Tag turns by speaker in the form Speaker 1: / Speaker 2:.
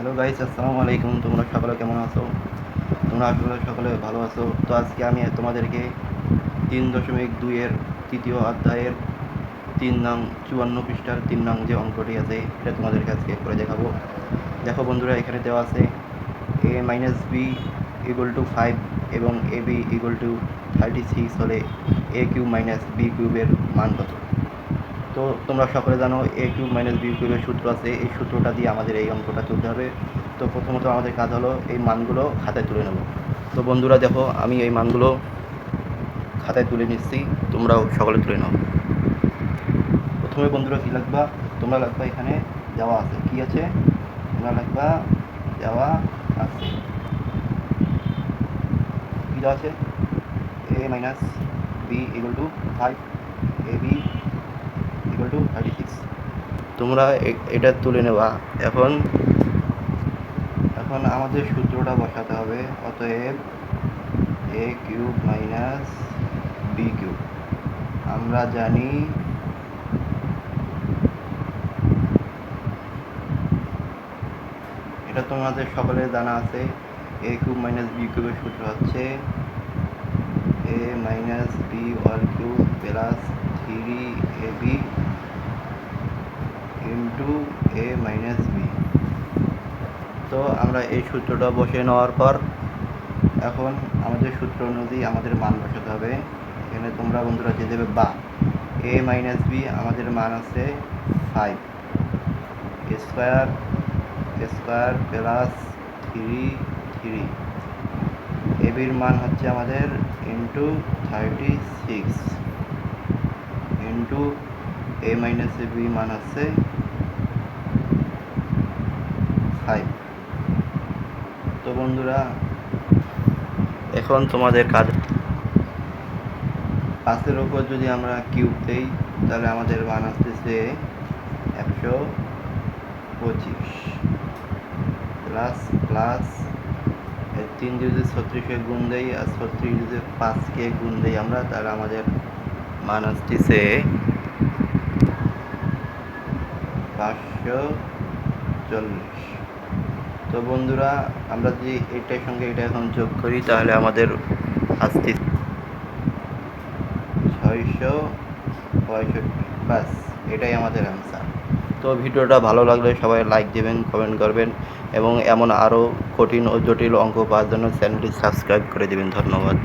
Speaker 1: Hello guys আসসালামু আলাইকুম। তোমরা সকলে কেমন আছো? তোমরা আসলে সকলে ভালো আছো। তো আজকে আমি তোমাদেরকে তিন দশমিক দুইয়ের তৃতীয় অধ্যায়ের তিন নং চুয়ান্ন পৃষ্ঠার তিন নং যে অঙ্কটি আছে এটা তোমাদেরকে আজকে করে দেখাবো। দেখো বন্ধুরা, এখানে দেওয়া আছে A minus B equal to five এবং A B equal to thirty six হলে এ কিউব মাইনাস বি কিউবের মান কত? তো তোমরা সকলে জানো এ কিউব মাইনাস বি কিউবের সূত্র আছে। এই সূত্রটা দিয়ে আমাদের এই অঙ্কটা তুলতে হবে। তো প্রথমত আমাদের কাজ হলো এই মানগুলো খাতায় তুলে নেব। তো বন্ধুরা দেখো, আমি এই মানগুলো খাতায় তুলে নিচ্ছি। তোমরাও সকলে তুলে নাও। প্রথমে বন্ধুরা কী লাগবা তোমরা লাগবা এখানে দেওয়া আছে। কি আছে? তোমরা লাগবা দেওয়া আছে। কী দেওয়া আছে? A minus B equal to five A B to thirty তোমরা এটা তুলে নেবা। এখন এখন আমাদের সূত্রটা বসাতে হবে, অতএব A cube minus B cube. আমরা জানি এটা তোমাদের সকলের জানা আছে, এ কিউব মাইনাস বি কিউবের সূত্র হচ্ছে A minus B all cube plus three A B into A minus B তো আমরা এই সূত্রটা বসিয়ে নেওয়ার পর এখন আমাদের সূত্র অনুযায়ী আমাদের মান বসাতে হবে। এখানে তোমরা বন্ধুরা দিয়ে দেবে বা। এ মাইনাস বি আমাদের মান আছে five square square plus three three এবির মান হচ্ছে আমাদের into thirty six into A minus B মান হচ্ছে ফাইভ তো বন্ধুরা, এখন তোমাদের কাজ পাঁচের ওপর যদি আমরা কিউব দেই, তাহলে আমাদের মান আসতেছে একশো পঁচিশ প্লাস প্লাস তিন যদি ছত্রিশে গুণ দেই আর ছত্রিশ যদি পাঁচকে গুণ দেই আমরা, তাহলে আমাদের মান আসতেছে পাঁচশো চল্লিশ। তো বন্ধুরা, আমরা যদি এটার সঙ্গে এটা এখন যোগ করি, তাহলে আমাদের আসতে ছয়শো পঁয়ষট্টি। বাস এটাই আমাদের অ্যান্সার তো ভিডিওটা ভালো লাগলে সবাই লাইক দেবেন কমেন্ট করবেন, এবং এমন আরও কঠিন ও জটিল অঙ্ক পাওয়ার জন্য চ্যানেলটি সাবস্ক্রাইব করে দেবেন। ধন্যবাদ।